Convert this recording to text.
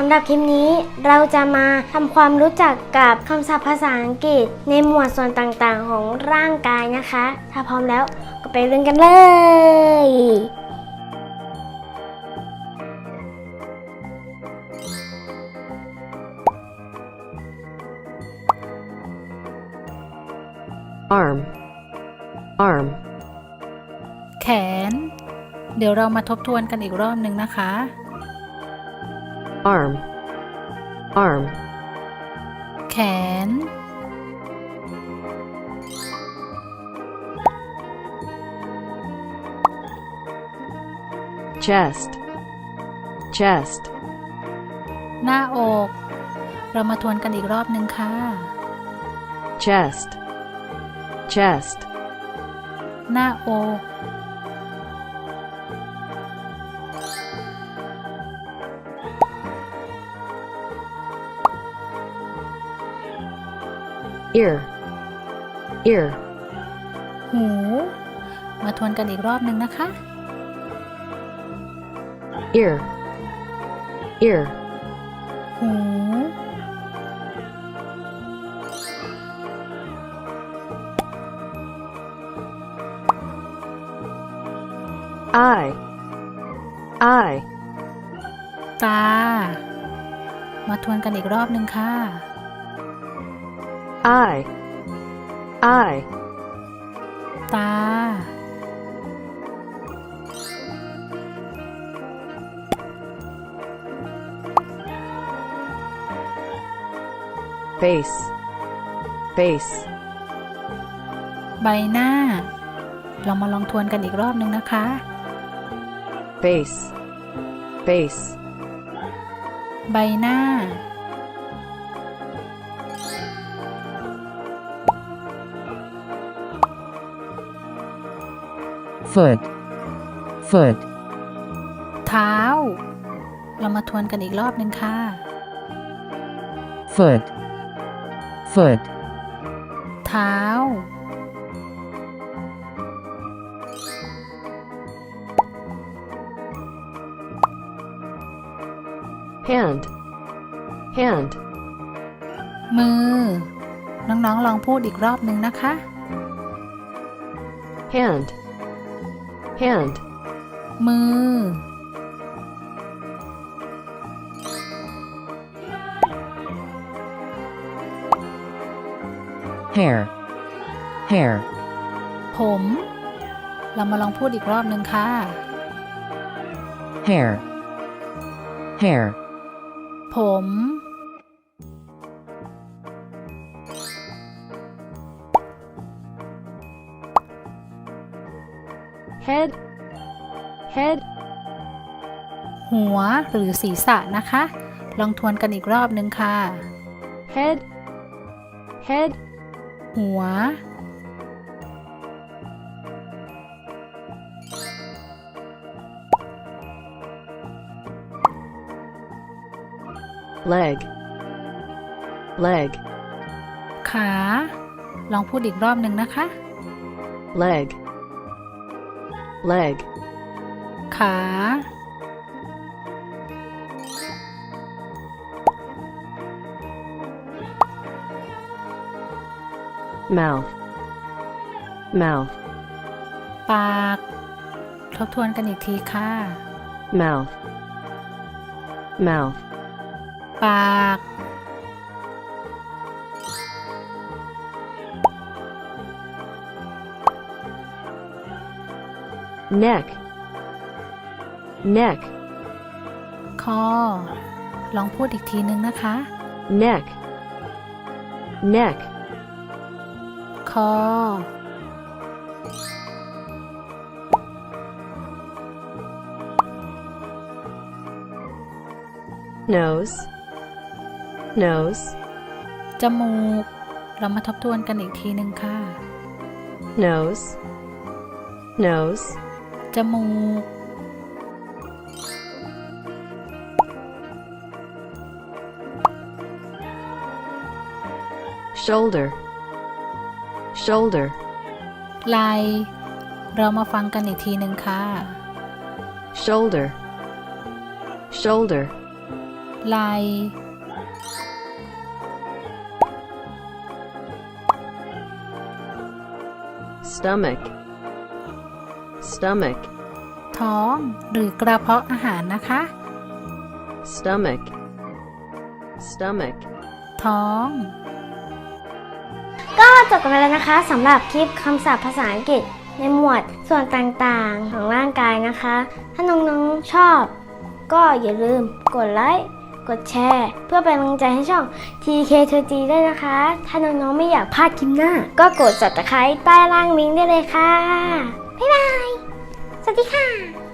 สำหรับคลิปนี้เราจะมาทำความรู้จักกับคำศัพท์ภาษาอังกฤษ ในหมวดส่วนต่างๆ ของร่างกายนะคะ ถ้าพร้อมแล้วก็ไปเรียนกันเลย arm, arm, แขน เดี๋ยวเรามาทบทวนกันอีกรอบหนึ่งนะคะ arm, arm, แขน chest, chest, หน้าอก เรามาทวนกันอีกรอบหนึ่งค่ะ chest, chest, หน้าอก ear, ear, หู มาทวนกันอีกรอบหนึ่งนะคะ ear, ear, หู eye, eye, ตา มาทวนกันอีกรอบหนึ่งค่ะ eye, eye, ตา face, face, ใบหน้าเรามาลองทวนกันอีกรอบหนึ่งนะคะ face, face, ใบหน้า foot, foot, เท้า เรามาทวนกันอีกรอบหนึ่งค่ะ foot, foot, เท้า hand, hand, มือ น้องๆลองพูดอีกรอบหนึ่งนะคะ hand, hand, มือ hair, hair, ผม เรามาลองพูดอีกรอบหนึ่งค่ะ hair, hair, ผม head, head, หัวหรือศีรษะนะคะ ลองทวนกันอีกรอบหนึ่งค่ะ head, head, หัว leg, leg, ขา ลองพูดอีกรอบหนึ่งนะคะ leg, leg, ขา mouth, mouth, ปาก ทบทวนกันอีกทีค่ะ mouth, mouth, ปาก neck, neck, คอ ลองพูดอีกทีนึงนะคะ neck, neck, คอ nose, nose, จมูก เรามาทบทวนกันอีกทีนึงค่ะ nose, nose, จมูก shoulder, shoulder, ไหลเรามาฟังกันอีกทีหนึ่งค่ะ shoulder, shoulder, ไหล stomach, stomach, ท้องหรือกระเพาะอาหารนะคะ stomach, stomach. ท้อง ก็จบกันไปแล้วนะคะสำหรับคลิปคำศัพท์ภาษาอังกฤษในหมวดส่วนต่างๆของร่างกายนะคะ ถ้าน้องๆชอบ ก็อย่าลืมกดไลค์กดแชร์ เพื่อเป็นกำลังใจให้ช่อง TK2G ด้วยนะคะ ถ้าน้องๆไม่อยากพลาดคลิปหน้า ก็กด subscribe ใต้ล่างลิงก์ได้เลยค่ะ บ๊ายบาย สวัสดีค่ะ